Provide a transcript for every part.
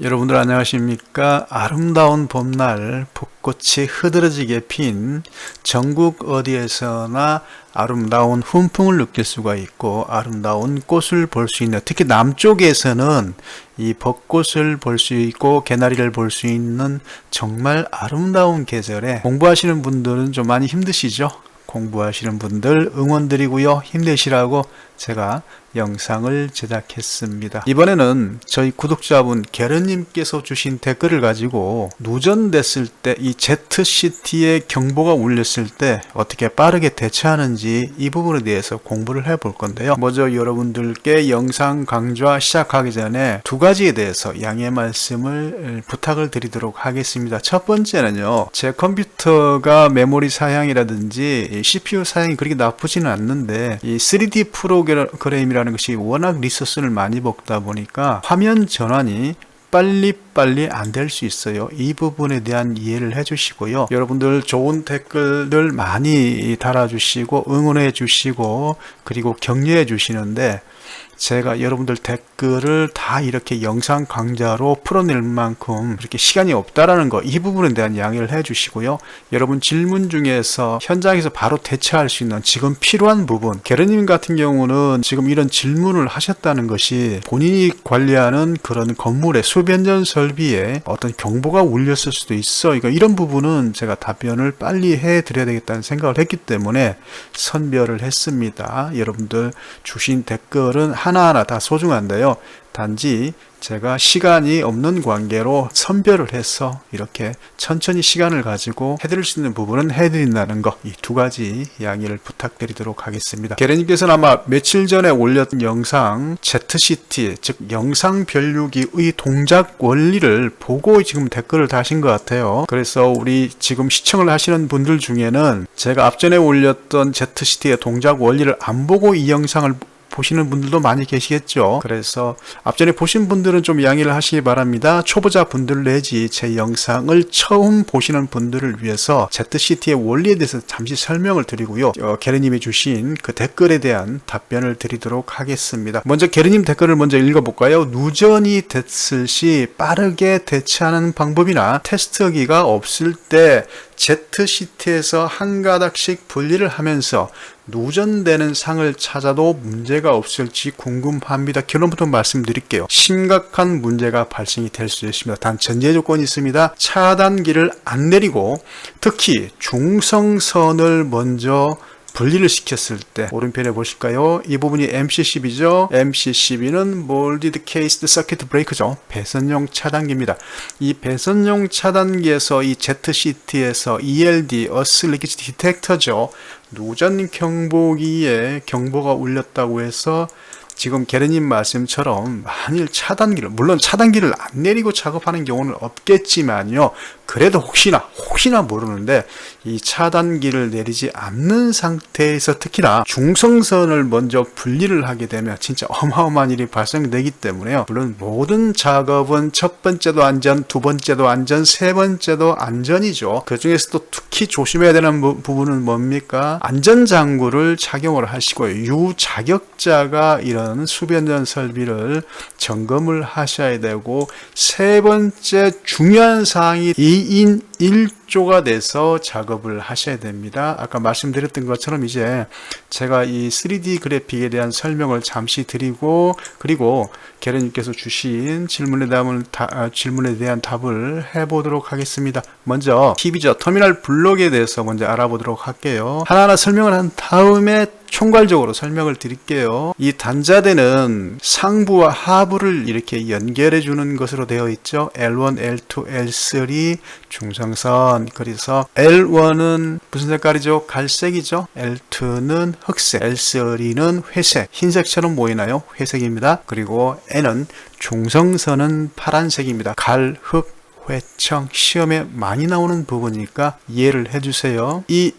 여러분들 안녕하십니까? 아름다운 봄날 벚꽃이 흐드러지게 핀 전국 어디에서나 아름다운 훈풍을 느낄 수가 있고 아름다운 꽃을 볼 수 있는 특히 남쪽에서는 이 벚꽃을 볼 수 있고 개나리를 볼 수 있는 정말 아름다운 계절에 공부하시는 분들은 좀 많이 힘드시죠? 공부하시는 분들 응원드리고요. 힘내시라고 제가 영상을 제작했습니다. 이번에는 저희 구독자분 게르님께서 주신 댓글을 가지고 누전됐을 때 이 Z시티의 경보가 울렸을 때 어떻게 빠르게 대처하는지 이 부분에 대해서 공부를 해 볼 건데요. 먼저 여러분들께 영상 강좌 시작하기 전에 두 가지에 대해서 양해 말씀을 부탁을 드리도록 하겠습니다. 첫 번째는요. 제 컴퓨터가 메모리 사양이라든지 CPU 사양이 그렇게 나쁘지는 않는데 이 3D 프로 그램이라는 것이 워낙 리소스를 많이 먹다 보니까 화면 전환이 빨리빨리 안 될 수 있어요. 이 부분에 대한 이해를 해주시고요. 여러분들 좋은 댓글들 많이 달아주시고 응원해 주시고 그리고 격려해 주시는데 제가 여러분들 댓글을 다 이렇게 영상 강좌로 풀어낼 만큼 그렇게 시간이 없다라는 거 이 부분에 대한 양해를 해 주시고요. 여러분 질문 중에서 현장에서 바로 대처할 수 있는 지금 필요한 부분 게르님 같은 경우는 지금 이런 질문을 하셨다는 것이 본인이 관리하는 그런 건물의 수변전 설비에 어떤 경보가 울렸을 수도 있어. 그러니까 이런 부분은 제가 답변을 빨리 해 드려야 되겠다는 생각을 했기 때문에 선별을 했습니다. 여러분들 주신 댓글은 하나하나 다 소중한데요. 단지 제가 시간이 없는 관계로 선별을 해서 이렇게 천천히 시간을 가지고 해드릴 수 있는 부분은 해드린다는 거이두 가지 양해를 부탁드리도록 하겠습니다. 게레님께서는 아마 며칠 전에 올렸던 영상 ZCT 즉 영상 별류기의 동작 원리를 보고 지금 댓글을 다신 것 같아요. 그래서 우리 지금 시청을 하시는 분들 중에는 제가 앞전에 올렸던 ZCT의 동작 원리를 안 보고 이 영상을 보시는 분들도 많이 계시겠죠. 그래서 앞전에 보신 분들은 좀 양해를 하시기 바랍니다. 초보자 분들 내지 제 영상을 처음 보시는 분들을 위해서 ZCT의 원리에 대해서 잠시 설명을 드리고요. 어, 게르님이 주신 그 댓글에 대한 답변을 드리도록 하겠습니다. 먼저 게르님 댓글을 먼저 읽어볼까요? 누전이 됐을 시 빠르게 대처하는 방법이나 테스트기가 없을 때 ZCT에서 한 가닥씩 분리를 하면서 누전되는 상을 찾아도 문제가 없을지 궁금합니다. 결론부터 말씀드릴게요. 심각한 문제가 발생이 될 수 있습니다. 단 전제 조건이 있습니다. 차단기를 안 내리고 특히 중성선을 먼저 분리를 시켰을 때 오른편에 보실까요? 이 부분이 MC12죠. MC12는 Molded Cased Circuit Breaker죠. 배선용 차단기입니다. 이 배선용 차단기에서 이 ZCT에서 ELD, Leakage Detector죠. 누전 경보기에 경보가 울렸다고 해서 지금 게르님 말씀처럼 만일 차단기를 물론 차단기를 안 내리고 작업하는 경우는 없겠지만요. 그래도 혹시나 혹시나 모르는데 이 차단기를 내리지 않는 상태에서 특히나 중성선을 먼저 분리를 하게 되면 진짜 어마어마한 일이 발생되기 때문에요. 물론 모든 작업은 첫 번째도 안전, 두 번째도 안전, 세 번째도 안전이죠. 그 중에서도 특히 조심해야 되는 부, 분은 뭡니까? 안전장구를 착용을 하시고요. 유자격자가 이런 수변 전 설비를 점검을 하셔야 되고 세 번째 중요한 사항이 2인 1조가 돼서 작업을 하셔야 됩니다. 아까 말씀드렸던 것처럼 이제 제가 이 3D 그래픽에 대한 설명을 잠시 드리고 그리고 계련님께서 주신 질문에 대한, 다, 질문에 대한 답을 해보도록 하겠습니다. 먼저 TV죠. 터미널 블록에 대해서 먼저 알아보도록 할게요. 하나하나 설명을 한 다음에 총괄적으로 설명을 드릴게요. 이 단자대는 상부와 하부를 이렇게 연결해 주는 것으로 되어 있죠. L1, L2, L3 중성선. 그래서 L1은 무슨 색깔이죠? 갈색이죠. L2는 흑색, L3는 회색. 흰색처럼 보이나요? 회색입니다. 그리고 N은 중성선은 파란색입니다. 갈, 흑, 회청 시험에 많이 나오는 부분이니까 이해를 해주세요. 이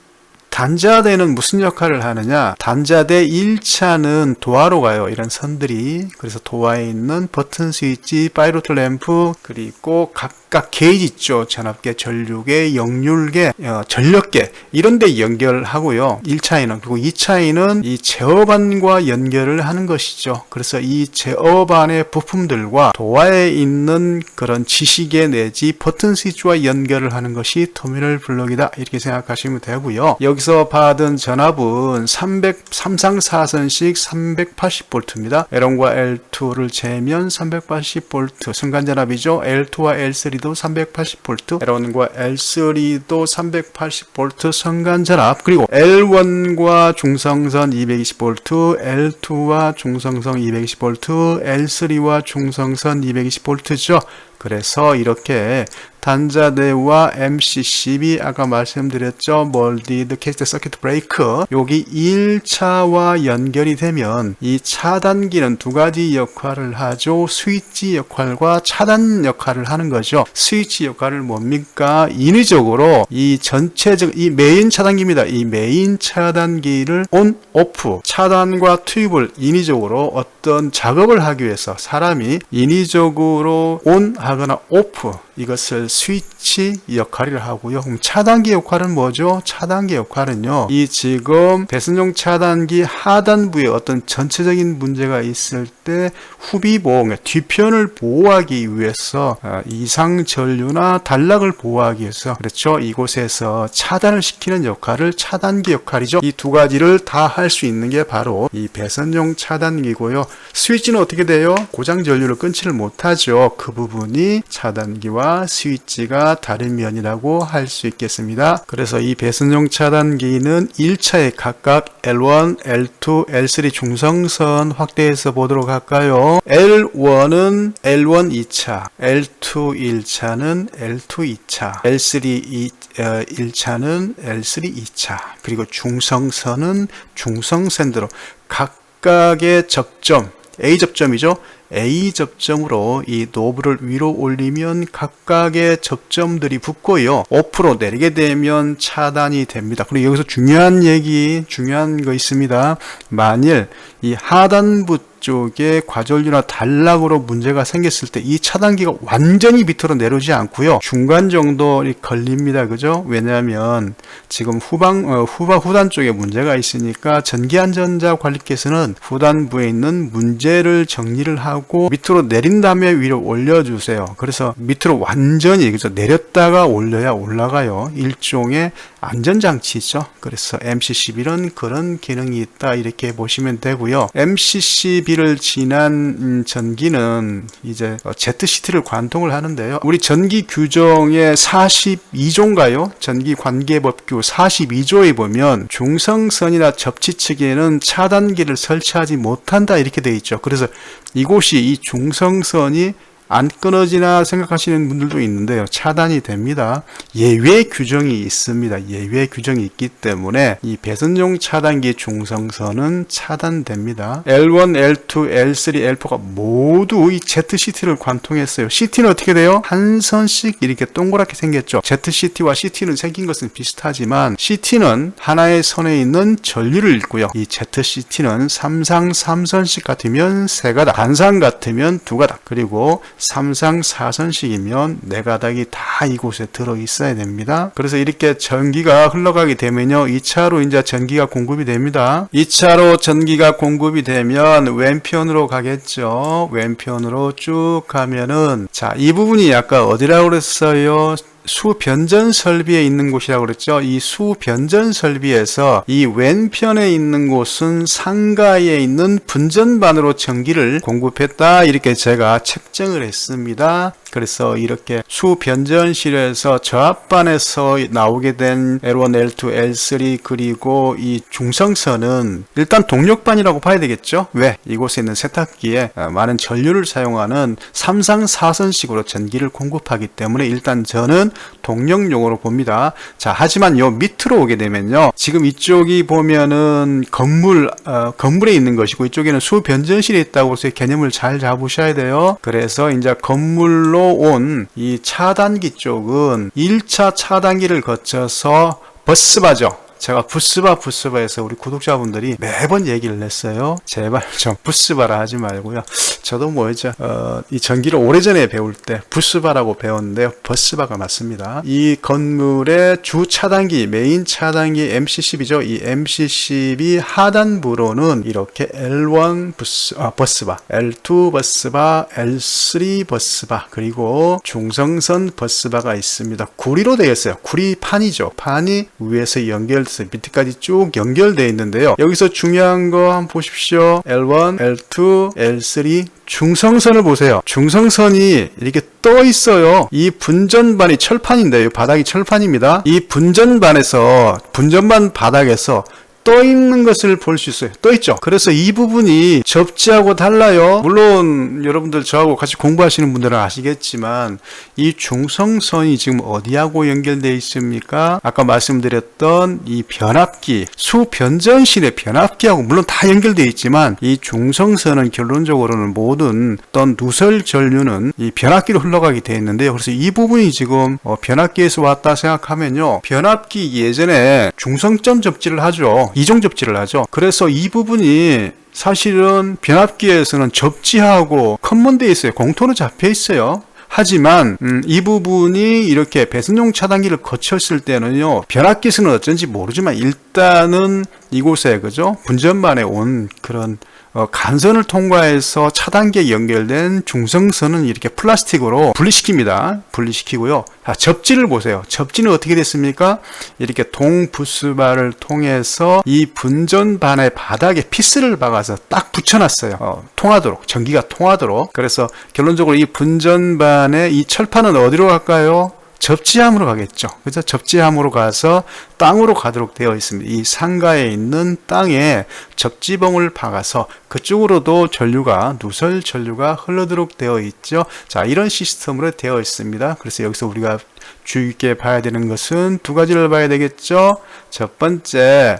단자대는 무슨 역할을 하느냐? 단자대 1차는 도화로 가요. 이런 선들이. 그래서 도화에 있는 버튼 스위치, 파이로트 램프, 그리고 각각 게이지 있죠. 전압계, 전류계, 역률계, 어, 전력계 이런 데 연결하고요. 1차에는 그리고 2차에는 이 제어반과 연결을 하는 것이죠. 그래서 이 제어반의 부품들과 도화에 있는 그런 지시계 내지 버튼 스위치와 연결을 하는 것이 터미널 블록이다. 이렇게 생각하시면 되고요. 여기서 받은 전압은 300, 삼상 4선식 380V입니다. L1과 L2를 재면 380V 순간 전압이죠. L2와 L3도 380V, L1과 L3도 380V 순간 전압, 그리고 L1과 중성선 220V, L2와 중성선 220V, L3와 중성선 220V죠. 그래서 이렇게 단자대와 MC12 아까 말씀드렸죠. 멀디드 캐스트 서킷 브레이크 여기 1차와 연결이 되면 이 차단기는 두 가지 역할을 하죠. 스위치 역할과 차단 역할을 하는 거죠. 스위치 역할을 뭡니까? 인위적으로 이 전체적 이 메인 차단기입니다. 이 메인 차단기를 온 오프 차단과 투입을 인위적으로 어떤 작업을 하기 위해서 사람이 인위적으로 온 하거나 오프 이것을 스위치 역할을 하고요. 그럼 차단기 역할은 뭐죠? 차단기 역할은요. 이 지금 배선용 차단기 하단부에 어떤 전체적인 문제가 있을 때 후비 보호, 그러니까 뒤편을 보호하기 위해서 어, 이상 전류나 단락을 보호하기 위해서 그렇죠. 이곳에서 차단을 시키는 역할을 차단기 역할이죠. 이 두 가지를 다 할 수 있는 게 바로 이 배선용 차단기고요. 스위치는 어떻게 돼요? 고장 전류를 끊지를 못하죠. 그 부분이 차단기와 스위치가 다른 면이라고 할 수 있겠습니다. 그래서 이 배선용 차단기는 1차에 각각 L1, L2, L3 중성선 확대해서 보도록 할까요? L1은 L1 2차, L2 1차는 L2 2차, L3 2, 1차는 L3 2차, 그리고 중성선은 중성선대로 각각의 접점, A 접점이죠. A 접점으로 이 노브를 위로 올리면 각각의 접점들이 붙고요. 5% 내리게 되면 차단이 됩니다. 그리고 여기서 중요한 얘기, 중요한 거 있습니다. 만일 이 하단부 쪽에 과전류나 단락으로 문제가 생겼을 때 이 차단기가 완전히 밑으로 내려오지 않고요. 중간 정도 걸립니다. 그죠? 왜냐하면 지금 후방, 어, 후바 후단 쪽에 문제가 있으니까 전기안전자 관리께서는 후단부에 있는 문제를 정리를 하고 밑으로 내린 다음에 위로 올려주세요. 그래서 밑으로 완전히 그래서 내렸다가 올려야 올라가요. 일종의 안전장치죠. 그래서 MC11은 그런 기능이 있다 이렇게 보시면 되고요. MC12를 지난 음, 전기는 이제 ZCT를 관통을 하는데요. 우리 전기 규정의 42조인가요? 전기 관계법규 42조에 보면 중성선이나 접지 측에는 차단기를 설치하지 못한다 이렇게 되어 있죠. 그래서 이곳이 이 중성선이 안 끊어지나 생각하시는 분들도 있는데요. 차단이 됩니다. 예외 규정이 있습니다. 예외 규정이 있기 때문에 이 배선용 차단기 중성선은 차단됩니다. L1, L2, L3, L4가 모두 이 ZCT를 관통했어요. CT는 어떻게 돼요? 한 선씩 이렇게 동그랗게 생겼죠. ZCT와 CT는 생긴 것은 비슷하지만 CT는 하나의 선에 있는 전류를 읽고요. 이 ZCT는 3상 3선씩 같으면 세 가닥, 단상 같으면 두 가닥, 그리고 3상 4선식이면 네 가닥이 다 이곳에 들어 있어야 됩니다. 그래서 이렇게 전기가 흘러가게 되면요. 2차로 이제 전기가 공급이 됩니다. 2차로 전기가 공급이 되면 왼편으로 가겠죠. 왼편으로 쭉 가면은 자, 이 부분이 아까 어디라고 그랬어요? 수변전 설비에 있는 곳이라고 그랬죠. 이 수변전 설비에서 이 왼편에 있는 곳은 상가에 있는 분전반으로 전기를 공급했다. 이렇게 제가 책정을 했습니다. 그래서 이렇게 수 변전실에서 저압반에서 나오게 된 L1, L2, L3 그리고 이 중성선은 일단 동력반이라고 봐야 되겠죠. 왜? 이곳에 있는 세탁기에 많은 전류를 사용하는 3상 4선식으로 전기를 공급하기 때문에 일단 저는 동력용으로 봅니다. 자, 하지만 요 밑으로 오게 되면요. 지금 이쪽이 보면은 건물, 어, 건물에 있는 것이고 이쪽에는 수 변전실이 있다고 해서 개념을 잘 잡으셔야 돼요. 그래서 이제 건물로 온 이 차단기 쪽은 1차 차단기를 거쳐서 버스바죠. 제가 부스바 부스바에서 우리 구독자분들이 매번 얘기를 했어요. 제발 좀 부스바라 하지 말고요. 저도 뭐죠? 어, 이 전기를 오래전에 배울 때 부스바라고 배웠는데요. 버스바가 맞습니다. 이 건물의 주 차단기, 메인 차단기 MC10이죠. 이 MC10이 하단부로는 이렇게 L1 부스, 아, 버스바, L2 버스바, L3 버스바, 그리고 중성선 버스바가 있습니다. 구리로 되어 있어요. 구리 판이죠. 판이 위에서 연결 돼서 밑에까지 쭉 연결되어 있는데요. 여기서 중요한 거 한번 보십시오. L1, L2, L3 중성선을 보세요. 중성선이 이렇게 떠 있어요. 이 분전반이 철판인데요. 바닥이 철판입니다. 이 분전반에서 분전반 바닥에서 떠 있는 것을 볼 수 있어요. 떠 있죠. 그래서 이 부분이 접지하고 달라요. 물론 여러분들 저하고 같이 공부하시는 분들은 아시겠지만 이 중성선이 지금 어디하고 연결되어 있습니까? 아까 말씀드렸던 이 변압기, 수변전실의 변압기하고 물론 다 연결되어 있지만 이 중성선은 결론적으로는 모든 어떤 누설 전류는 이 변압기로 흘러가게 되어 있는데요. 그래서 이 부분이 지금 어, 변압기에서 왔다 생각하면요. 변압기 예전에 중성점 접지를 하죠. 이종 접지를 하죠. 그래서 이 부분이 사실은 변압기에서는 접지하고 컨먼되어 있어요. 공통으로 잡혀 있어요. 하지만 음, 이 부분이 이렇게 배선용 차단기를 거쳤을 때는요 변압기에서는 어쩐지 모르지만 일단은 이곳에 그죠 분전반에 온 그런 어, 간선을 통과해서 차단기에 연결된 중성선은 이렇게 플라스틱으로 분리시킵니다. 분리시키고요. 자, 접지를 보세요. 접지는 어떻게 됐습니까? 이렇게 동부스바를 통해서 이 분전반의 바닥에 피스를 박아서 딱 붙여놨어요. 어, 통하도록 전기가 통하도록. 그래서 결론적으로 이 분전반의 이 철판은 어디로 갈까요? 접지함으로 가겠죠. 그래서 접지함으로 가서 땅으로 가도록 되어 있습니다. 이 상가에 있는 땅에 접지봉을 박아서 그쪽으로도 전류가 누설 전류가 흘러도록 되어 있죠. 자, 이런 시스템으로 되어 있습니다. 그래서 여기서 우리가 주의 깊게 봐야 되는 것은 두 가지를 봐야 되겠죠. 첫 번째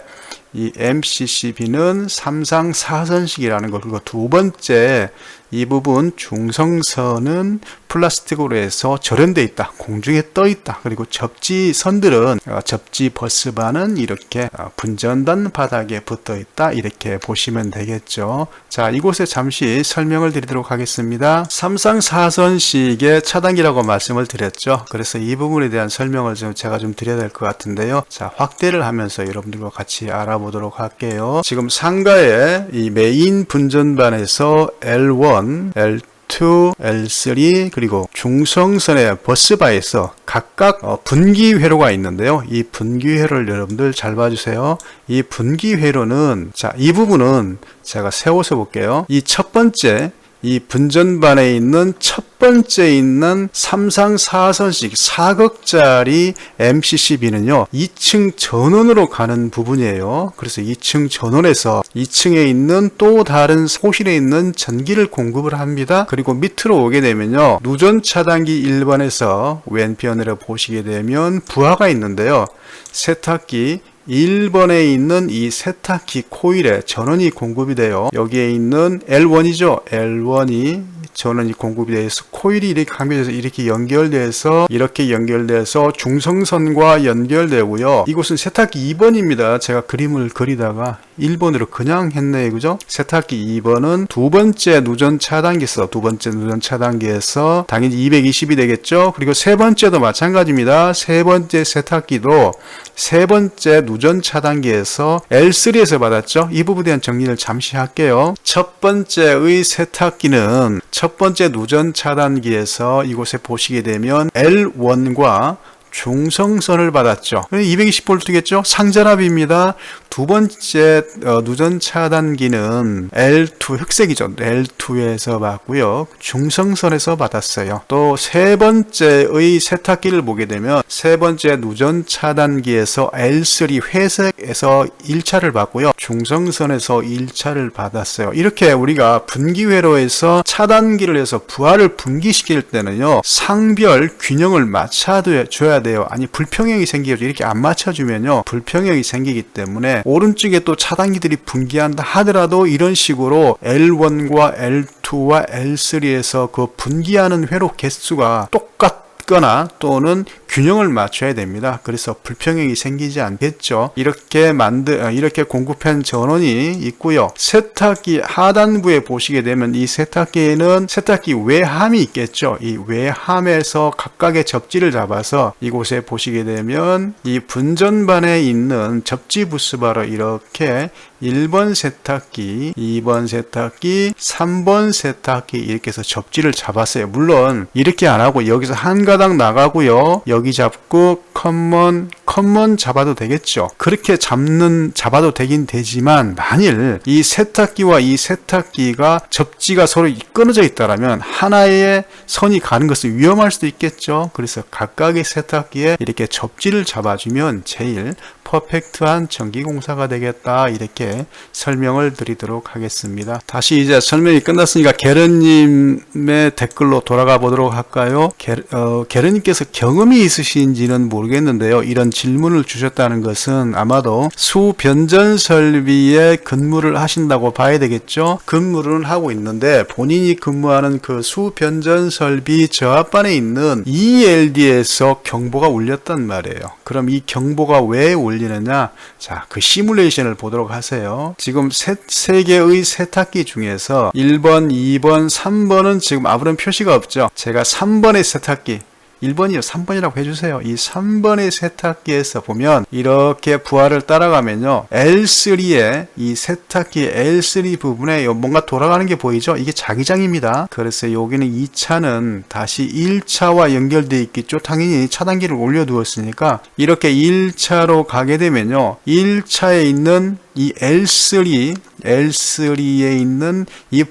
이 MCCB는 삼상 사선식이라는 것 그리고 두 번째 이 부분 중성선은 플라스틱으로 해서 절연돼 있다 공중에 떠 있다. 그리고 접지선들은 어, 접지 버스바는 이렇게 어, 분전단 바닥에 붙어 있다. 이렇게 보시면 되겠죠. 자 이곳에 잠시 설명을 드리도록 하겠습니다. 삼상 사선식의 차단기라고 말씀을 드렸죠. 그래서 이 부분에 대한 설명을 좀 제가 좀 드려야 될 것 같은데요. 자 확대를 하면서 여러분들과 같이 알아보도록 할게요. 지금 상가의 이 메인 분전반에서 L1 L2, L3 그리고 중성선의 버스바에서 각각 어, 분기 회로가 있는데요. 이 분기 회로를 여러분들 잘 봐주세요. 이 분기 회로는 자 이 부분은 제가 세워서 볼게요. 이 첫 번째 이 분전반에 있는 첫 번째 있는 3상 4선식 4극짜리 MCCB는요 2층 전원으로 가는 부분이에요. 그래서 2층 전원에서 2층에 있는 또 다른 호실에 있는 전기를 공급을 합니다. 그리고 밑으로 오게 되면요 누전 차단기 1번에서 왼편으로 보시게 되면 부하가 있는데요 세탁기 1번에 있는 이 세탁기 코일에 전원이 공급이 돼요. 여기에 있는 L1이죠. L1이 전원이 공급이 돼서 코일이 이렇게 강변해서 이렇게 연결돼서 이렇게 연결돼서 중성선과 연결되고요. 이곳은 세탁기 2번입니다. 제가 그림을 그리다가 1번으로 그냥 했네요. 그죠? 세탁기 2번은 두 번째 누전 차단기에서 두 번째 누전 차단기에서 당연히 220이 되겠죠. 그리고 세 번째도 마찬가지입니다. 세 번째 세탁기도 세 번째 누전 차단기에서 L3에서 받았죠. 이 부분에 대한 정리를 잠시 할게요. 첫 번째의 세탁기는 첫 번째 누전 차단기에서 이곳에 보시게 되면 L1과 중성선을 받았죠. 220V겠죠? 상전압입니다. 두 번째 어, 누전 차단기는 L2 흑색이죠. L2에서 받고요. 중성선에서 받았어요. 또 세 번째의 세탁기를 보게 되면 세 번째 누전 차단기에서 L3 회색에서 1차를 받고요. 중성선에서 1차를 받았어요. 이렇게 우리가 분기회로에서 차단기를 해서 부하를 분기시킬 때는요. 상별 균형을 맞춰줘야 돼요. 아니 불평형이 생기죠. 이렇게 안 맞춰주면요. 불평형이 생기기 때문에 오른쪽에 또 차단기들이 분기한다 하더라도 이런 식으로 L1과 L2와 L3에서 그 분기하는 회로 개수가 똑같 거나 또는 균형을 맞춰야 됩니다. 그래서 불평형이 생기지 않겠죠. 이렇게 만드 어, 이렇게 공급한 전원이 있고요. 세탁기 하단부에 보시게 되면 이 세탁기에는 세탁기 외함이 있겠죠. 이 외함에서 각각의 접지를 잡아서 이곳에 보시게 되면 이 분전반에 있는 접지 부스바로 이렇게 1번 세탁기, 2번 세탁기, 3번 세탁기 이렇게 해서 접지를 잡았어요. 물론 이렇게 안 하고 여기서 한 가닥 나가고요. 잡고 커먼, 커먼 잡아도 되겠죠. 그렇게 잡는 잡아도 되긴 되지만 만일 이 세탁기와 이 세탁기가 접지가 서로 끊어져 있다라면 하나의 선이 가는 것은 위험할 수도 있겠죠. 그래서 각각의 세탁기에 이렇게 접지를 잡아주면 제일 퍼펙트한 전기공사가 되겠다 이렇게 설명을 드리도록 하겠습니다. 다시 이제 설명이 끝났으니까 게르님의 댓글로 돌아가 보도록 할까요? 게, 어, 게르님께서 경험이 있으신지는 모르겠는데요. 이런 질문을 주셨다는 것은 아마도 수변전 설비에 근무를 하신다고 봐야 되겠죠. 근무를 하고 있는데 본인이 근무하는 그 수변전 설비 저 앞반에 있는 ELD에서 경보가 울렸단 말이에요. 그럼 이 경보가 왜 울 리느냐? 자, 그 시뮬레이션을 보도록 하세요. 지금 세, 세 개의 세탁기 중에서 1번, 2번, 3번은 지금 아무런 표시가 없죠. 제가 3번의 세탁기 1번이요, 3번이라고 해주세요. 이 3번의 세탁기에서 보면 이렇게 부하를 따라가면요. L3에 이 세탁기 L3 부분에 뭔가 돌아가는 게 보이죠? 이게 자기장입니다. 그래서 여기는 2차는 다시 1차와 연결되어 있겠죠? 당연히 차단기를 올려두었으니까 이렇게 1차로 가게 되면요. 1차에 있는 이 L3, L3에 있는 이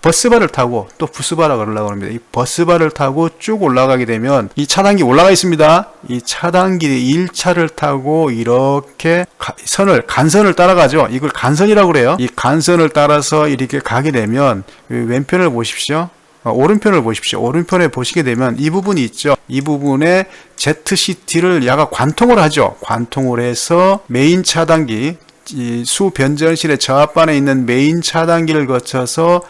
버스바를 타고 또 부스바라 그러려고 합니다. 이 버스바를 타고 쭉 올라가게 되면 이 차단기 올라가 있습니다. 이 차단기 1차를 타고 이렇게 선을 간선을 따라가죠. 이걸 간선이라고 그래요. 이 간선을 따라서 이렇게 가게 되면 왼편을 보십시오. 어, 오른편을 보십시오. 오른편에 보시게 되면 이 부분이 있죠. 이 부분에 ZCT를 야가 관통을 하죠. 관통을 해서 메인 차단기 이 수변전실의 저앞반에 있는 메인 차단기를 거쳐서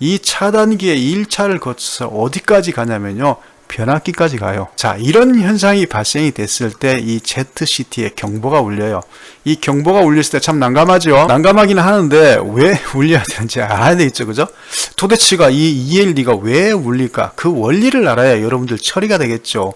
이 차단기의 1차를 거쳐서 어디까지 가냐면요. 변압기까지 가요. 자, 이런 현상이 발생이 됐을 때 이 ZCT의 경보가 울려요. 이 경보가 울렸을 때 참 난감하죠. 난감하기는 하는데 왜 울려야 되는지 알아야 되겠죠. 그죠? 도대체가 이 ELD가 왜 울릴까? 그 원리를 알아야 여러분들 처리가 되겠죠.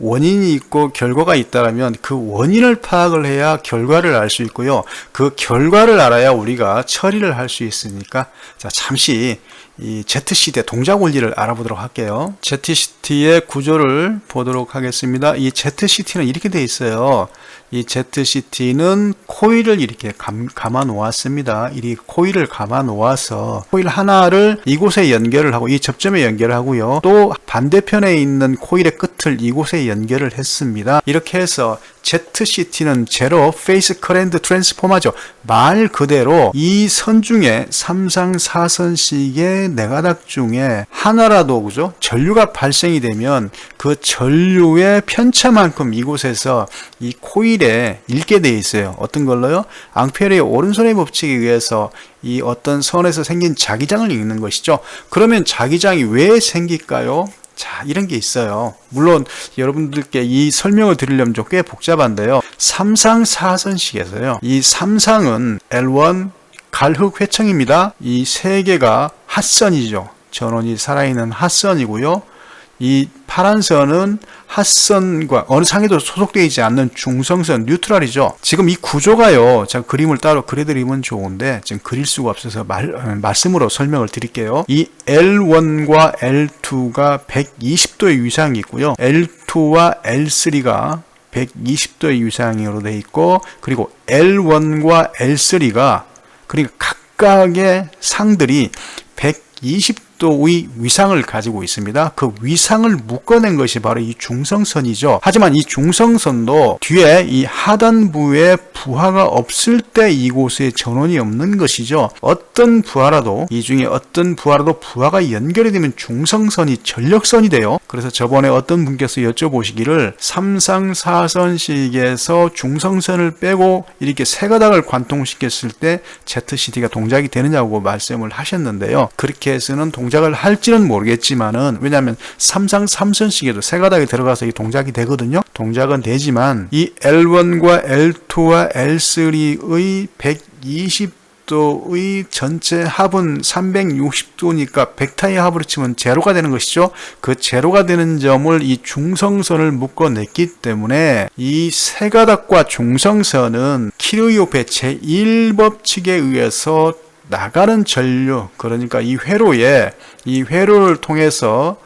원인이 있고 결과가 있다라면 그 원인을 파악을 해야 결과를 알 수 있고요. 그 결과를 알아야 우리가 처리를 할 수 있으니까 자 잠시 이 ZCT의 동작 원리를 알아보도록 할게요. ZCT의 구조를 보도록 하겠습니다. 이 ZCT는 이렇게 되어 있어요. 이 ZCT는 코일을 이렇게 감, 감아 놓았습니다. 이 코일을 감아 놓아서 코일 하나를 이곳에 연결을 하고 이 접점에 연결을 하고요. 또 반대편에 있는 코일의 끝 을 이곳에 연결을 했습니다. 이렇게 해서 ZCT는 제로 페이스 커렌트 트랜스포머죠. 말 그대로 이 선 중에 3상 4선씩의 네가닥 중에 하나라도 그죠? 전류가 발생이 되면 그 전류의 편차만큼 이곳에서 이 코일에 읽게 돼 있어요. 어떤 걸로요? 앙페르의 오른손의 법칙에 의해서 이 어떤 선에서 생긴 자기장을 읽는 것이죠. 그러면 자기장이 왜 생길까요? 자, 이런 게 있어요. 물론 여러분들께 이 설명을 드리려면 좀 꽤 복잡한데요. 삼상 사선식에서요. 이 삼상은 L1 갈흑 회청입니다. 이 세 개가 핫선이죠. 전원이 살아있는 핫선이고요. 이 파란 선은 핫선과 어느 상에도 소속되어 있지 않는 중성선 뉴트럴이죠. 지금 이 구조가요. 제가 그림을 따로 그려드리면 좋은데 지금 그릴 수가 없어서 말, 어, 말씀으로 설명을 드릴게요. 이 L1과 L2가 120도의 위상이 있고요. L2와 L3가 120도의 위상으로 되어 있고 그리고 L1과 L3가 그러니까 각각의 상들이 120 또의 위상을 가지고 있습니다. 그 위상을 묶어낸 것이 바로 이 중성선이죠. 하지만 이 중성선도 뒤에 이 하단부에 부하가 없을 때 이곳에 전원이 없는 것이죠. 어떤 부하라도 이 중에 어떤 부하라도 부하가 연결이 되면 중성선이 전력선이 돼요. 그래서 저번에 어떤 분께서 여쭤보시기를 3상 4선식에서 중성선을 빼고 이렇게 세 가닥을 관통시켰을 때 ZCT가 동작이 되느냐고 말씀을 하셨는데요. 그렇게 해서는 동 동작을 할지는 모르겠지만은 왜냐하면 삼상 삼선식에도 세 가닥이 들어가서 이 동작이 되거든요. 동작은 되지만 이 L1과 L2와 L3의 120 도의 전체 합은 360도니까 벡타의 합으로 치면 제로가 되는 것이죠. 그 제로가 되는 점을 이 중성선을 묶어냈기 때문에 이 세 가닥과 중성선은 키르요페 제1법칙에 의해서 나가는 전류 그러니까 이 회로에 이 회로를 통해서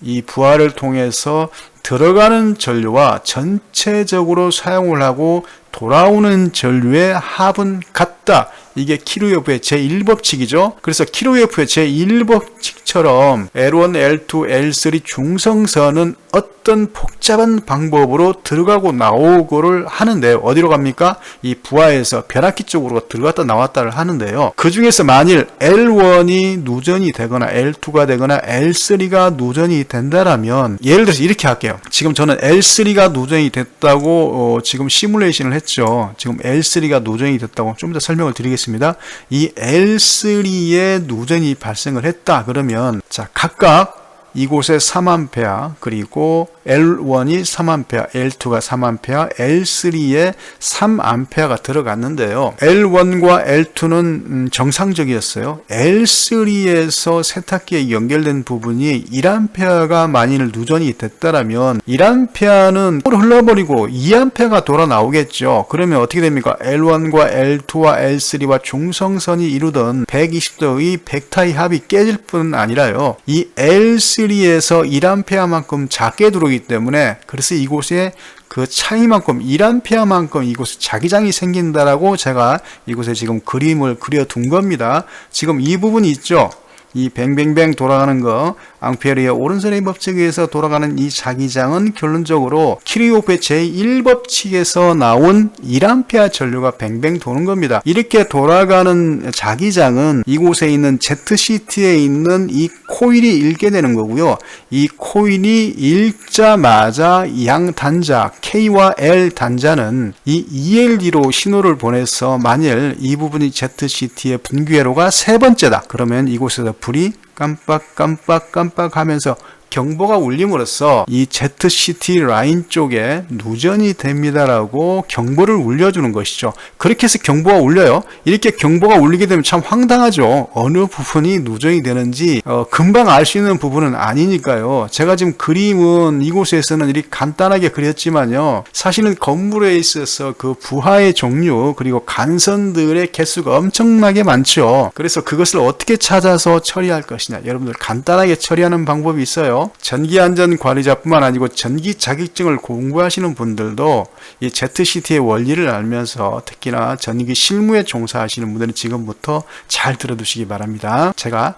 이 부하를 통해서 들어가는 전류와 전체적으로 사용을 하고 돌아오는 전류의 합은 같다. 이게 키루요프의 제1법칙이죠. 그래서 키루요프의 제1법칙처럼 L1, L2, L3 중성선은 어떤 복잡한 방법으로 들어가고 나오고를 하는데요. 어디로 갑니까? 이 부하에서 변압기 쪽으로 들어갔다 나왔다를 하는데요. 그 중에서 만일 L1이 누전이 되거나 L2가 되거나 L3가 누전이 된다라면 예를 들어서 이렇게 할게요. 지금 저는 L3가 누전이 됐다고 어, 지금 시뮬레이션을 했 죠. 지금 L3가 누전이 됐다고 좀더 설명을 드리겠습니다. 이 L3에 누전이 발생을 했다 그러면 자 각각 이곳에 3A 그리고 L1이 3A, L2가 3A, L3에 3A가 들어갔는데요. L1과 L2는 정상적이었어요. L3에서 세탁기에 연결된 부분이 1A가 만일 누전이 됐다라면 1A는 흘러버리고 2A가 돌아 나오겠죠. 그러면 어떻게 됩니까? L1과 L2와 L3와 중성선이 이루던 120도의 벡타의 합이 깨질 뿐 아니라요. 이 L3 에서 1A만큼 작게 들어오기 때문에 그래서 이곳에 그 차이만큼 1암페어만큼 이곳에 자기장이 생긴다라고 제가 이곳에 지금 그림을 그려 둔 겁니다. 지금 이 부분이 있죠. 이 뱅뱅뱅 돌아가는 거 앙페리의 오른손의 법칙에 의해서 돌아가는 이 자기장은 결론적으로 키리오프의 제1법칙에서 나온 1암페아 전류가 뱅뱅 도는 겁니다. 이렇게 돌아가는 자기장은 이곳에 있는 ZCT에 있는 이 코일이 읽게 되는 거고요. 이 코일이 읽자마자 양 단자 K와 L 단자는 이 ELD로 신호를 보내서 만일 이 부분이 ZCT의 분기회로가 세 번째다. 그러면 이곳에서 불이 깜빡 깜빡 깜빡 하면서 경보가 울림으로써 이 ZCT 라인 쪽에 누전이 됩니다라고 경보를 울려주는 것이죠. 그렇게 해서 경보가 울려요. 이렇게 경보가 울리게 되면 참 황당하죠. 어느 부분이 누전이 되는지 어, 금방 알 수 있는 부분은 아니니까요. 제가 지금 그림은 이곳에서는 이렇게 간단하게 그렸지만요. 사실은 건물에 있어서 그 부하의 종류 그리고 간선들의 개수가 엄청나게 많죠. 그래서 그것을 어떻게 찾아서 처리할 것이냐. 여러분들 간단하게 처리하는 방법이 있어요. 전기 안전 관리자뿐만 아니고 전기 자격증을 공부하시는 분들도 이 ZCT의 원리를 알면서 특히나 전기 실무에 종사하시는 분들은 지금부터 잘 들어두시기 바랍니다. 제가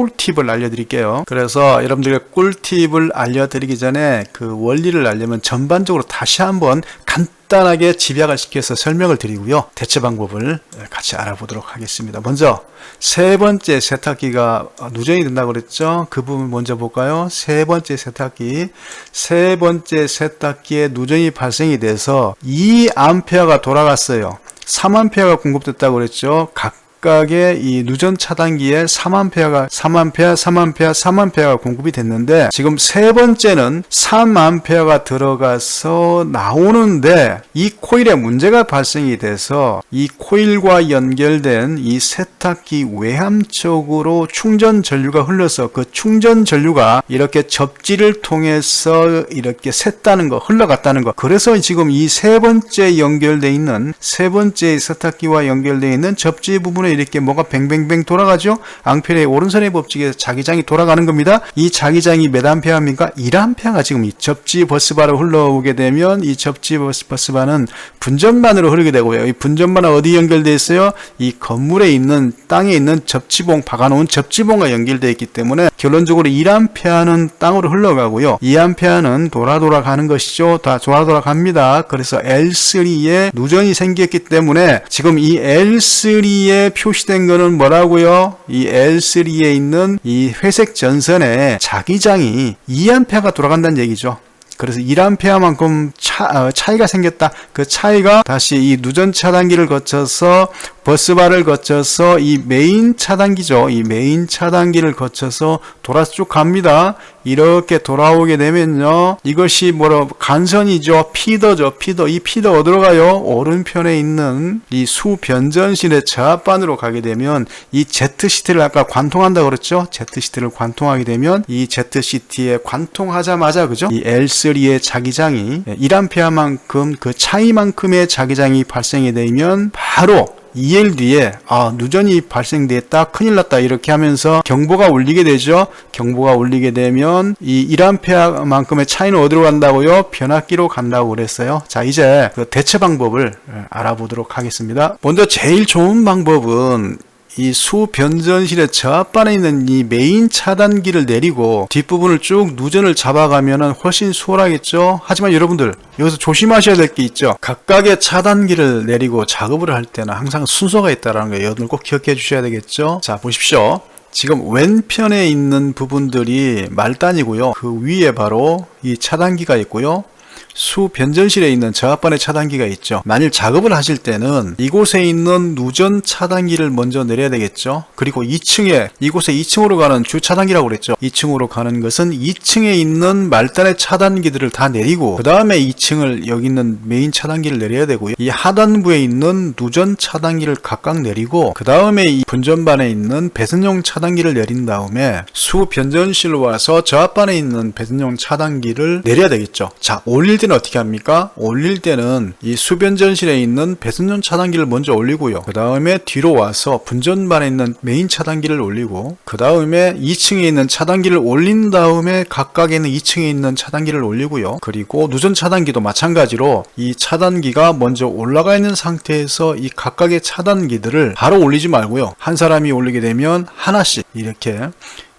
꿀팁을 알려드릴게요. 그래서 여러분들께 꿀팁을 알려드리기 전에 그 원리를 알려면 전반적으로 다시 한번 간단하게 집약을 시켜서 설명을 드리고요. 대처 방법을 같이 알아보도록 하겠습니다. 먼저 세 번째 세탁기가 누전이 된다고 그랬죠. 그 부분 먼저 볼까요? 세 번째 세탁기. 세 번째 세탁기에 누전이 발생이 돼서 2A가 돌아갔어요. 3A가 공급됐다고 그랬죠. 각 각각의 이 누전 차단기에 3암페어가 3암페어, 3암페어, 3암페어가 공급이 됐는데 지금 세 번째는 3암페어가 들어가서 나오는데 이 코일에 문제가 발생이 돼서 이 코일과 연결된 이 세탁기 외함 쪽으로 충전 전류가 흘러서 그 충전 전류가 이렇게 접지를 통해서 이렇게 샜다는 거, 흘러갔다는 거. 그래서 지금 이 세 번째 연결돼 있는 세 번째 세탁기와 연결돼 있는 접지 부분에 이렇게 뭐가 뱅뱅뱅 돌아가죠. 앙페르의 오른손의 법칙에서 자기장이 돌아가는 겁니다. 이 자기장이 몇 암페어입니까? 1암페어가 지금 이 접지 버스바로 흘러오게 되면 이 접지 버스, 버스바는 분전반으로 흐르게 되고요. 이 분전반은 어디 연결되어 있어요? 이 건물에 있는 땅에 있는 접지봉 박아놓은 접지봉과 연결되어 있기 때문에 결론적으로 1암페어는 땅으로 흘러가고요. 2암페어는 돌아 돌아 가는 것이죠. 다 돌아 돌아 갑니다. 그래서 L3에 누전이 생겼기 때문에 지금 이 L3의 표시된 거는 뭐라고요? 이 L3에 있는 이 회색 전선에 자기장이 2A가 돌아간다는 얘기죠. 그래서 1A만큼 차 차, 어, 차이가 생겼다. 그 차이가 다시 이 누전 차단기를 거쳐서 버스바를 거쳐서 이 메인 차단기죠. 이 메인 차단기를 거쳐서 돌아서 쭉 갑니다. 이렇게 돌아오게 되면요. 이것이 뭐라 간선이죠. 피더죠. 피더. 이 피더 어디로 가요? 오른편에 있는 이 수변전실의 저합반으로 가게 되면 이 ZCT를 아까 관통한다 그랬죠? ZCT를 관통하게 되면 이 ZCT에 관통하자마자 그죠? 이 L3의 자기장이 1A만큼 그 차이만큼의 자기장이 발생이 되면 바로 ELD에 아 누전이 발생됐다 큰일 났다 이렇게 하면서 경보가 울리게 되죠. 경보가 울리게 되면 이 1A만큼의 차이는 어디로 간다고요? 변압기로 간다고 그랬어요. 자 이제 그 대처 방법을 알아보도록 하겠습니다. 먼저 제일 좋은 방법은 이 수변전실의 저압반에 있는 이 메인 차단기를 내리고 뒷부분을 쭉 누전을 잡아가면 훨씬 수월하겠죠? 하지만 여러분들 여기서 조심하셔야 될 게 있죠? 각각의 차단기를 내리고 작업을 할 때는 항상 순서가 있다는 거 여러분들 꼭 기억해 주셔야 되겠죠? 자 보십시오. 지금 왼편에 있는 부분들이 말단이고요. 그 위에 바로 이 차단기가 있고요 수 변전실에 있는 저압반의 차단기가 있죠. 만일 작업을 하실 때는 이곳에 있는 누전 차단기를 먼저 내려야 되겠죠. 그리고 2층에 이곳에 2층으로 가는 주 차단기라고 그랬죠. 2층으로 가는 것은 2층에 있는 말단의 차단기들을 다 내리고 그 다음에 2층을 여기 있는 메인 차단기를 내려야 되고요. 이 하단부에 있는 누전 차단기를 각각 내리고 그 다음에 이 분전반에 있는 배선용 차단기를 내린 다음에 수 변전실로 와서 저압반에 있는 배선용 차단기를 내려야 되겠죠. 자 올릴 때는 어떻게 합니까? 올릴 때는 이 수변전실에 있는 배선용 차단기를 먼저 올리고요. 그 다음에 뒤로 와서 분전반에 있는 메인 차단기를 올리고 그 다음에 2층에 있는 차단기를 올린 다음에 각각에 있는 2층에 있는 차단기를 올리고요. 그리고 누전 차단기도 마찬가지로 이 차단기가 먼저 올라가 있는 상태에서 이 각각의 차단기들을 바로 올리지 말고요. 한 사람이 올리게 되면 하나씩 이렇게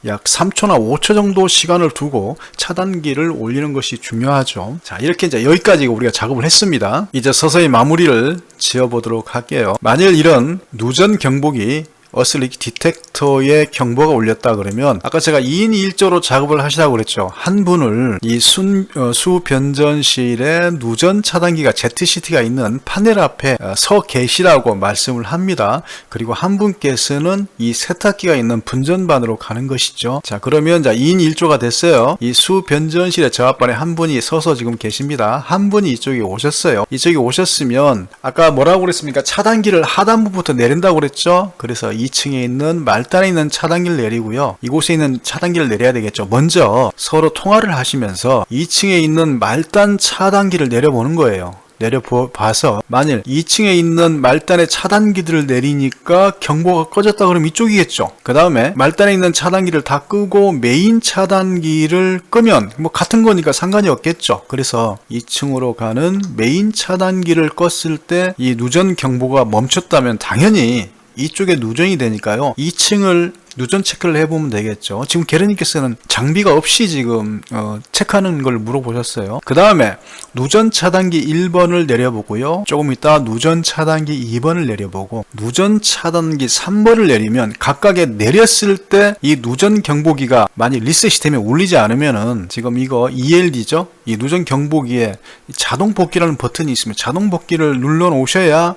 약 3초나 5초 정도 시간을 두고 차단기를 올리는 것이 중요하죠. 자, 이렇게 이제 여기까지 우리가 작업을 했습니다. 이제 서서히 마무리를 지어 보도록 할게요. 만일 이런 누전 경보기 어슬릭 디텍터에 경보가 울렸다 그러면 아까 제가 2인 1조로 작업을 하시라고 그랬죠. 한 분을 이 순, 어, 수변전실에 누전 차단기가 ZCT가 있는 파넬 앞에 어, 서 계시라고 말씀을 합니다. 그리고 한 분께서는 이 세탁기가 있는 분전반으로 가는 것이죠. 자 그러면 자 2인 1조가 됐어요. 이 수변전실의 저압반에 한 분이 서서 지금 계십니다. 한 분이 이쪽에 오셨어요. 이쪽에 오셨으면 아까 뭐라고 그랬습니까? 차단기를 하단부부터 내린다고 그랬죠. 그래서 2층에 있는 말단에 있는 차단기를 내리고요. 이곳에 있는 차단기를 내려야 되겠죠. 먼저 서로 통화를 하시면서 2층에 있는 말단 차단기를 내려보는 거예요. 내려봐서 만일 2층에 있는 말단의 차단기들을 내리니까 경보가 꺼졌다 그러면 이쪽이겠죠. 그 다음에 말단에 있는 차단기를 다 끄고 메인 차단기를 끄면 뭐 같은 거니까 상관이 없겠죠. 그래서 2층으로 가는 메인 차단기를 껐을 때 이 누전 경보가 멈췄다면 당연히 이쪽에 누전이 되니까요. 2층을 누전 체크를 해보면 되겠죠. 지금 게르님께서는 장비가 없이 지금 어, 체크하는 걸 물어보셨어요. 그 다음에 누전 차단기 1번을 내려보고요. 조금 이따 누전 차단기 2번을 내려보고 누전 차단기 3번을 내리면 각각에 내렸을 때 이 누전 경보기가 만약 리셋이 되면 울리지 않으면은 지금 이거 ELD죠. 이 누전 경보기에 자동 복귀라는 버튼이 있으면 자동 복귀를 눌러 놓으셔야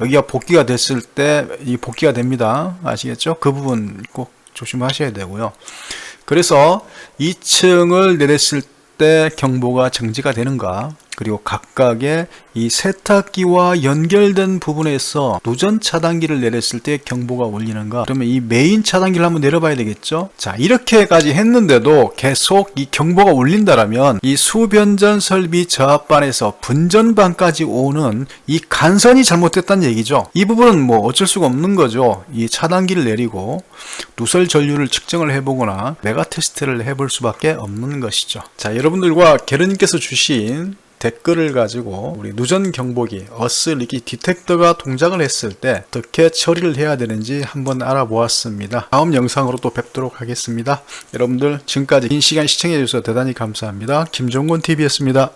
여기가 복귀가 됐을 때 이 복귀가 됩니다. 아시겠죠? 그 부분 꼭 조심하셔야 되고요. 그래서 2층을 내렸을 때 경보가 정지가 되는가 그리고 각각의 이 세탁기와 연결된 부분에서 누전 차단기를 내렸을 때 경보가 울리는가? 그러면 이 메인 차단기를 한번 내려봐야 되겠죠? 자 이렇게까지 했는데도 계속 이 경보가 울린다라면 이 수변전 설비 저압반에서 분전반까지 오는 이 간선이 잘못됐다는 얘기죠? 이 부분은 뭐 어쩔 수가 없는 거죠. 이 차단기를 내리고 누설 전류를 측정을 해보거나 메가 테스트를 해볼 수밖에 없는 것이죠. 자 여러분들과 게르님께서 주신 댓글을 가지고 우리 누전 경보기 어스 리기 디텍터가 동작을 했을 때 어떻게 처리를 해야 되는지 한번 알아보았습니다. 다음 영상으로 또 뵙도록 하겠습니다. 여러분들 지금까지 긴 시간 시청해 주셔서 대단히 감사합니다. 김종곤 TV였습니다.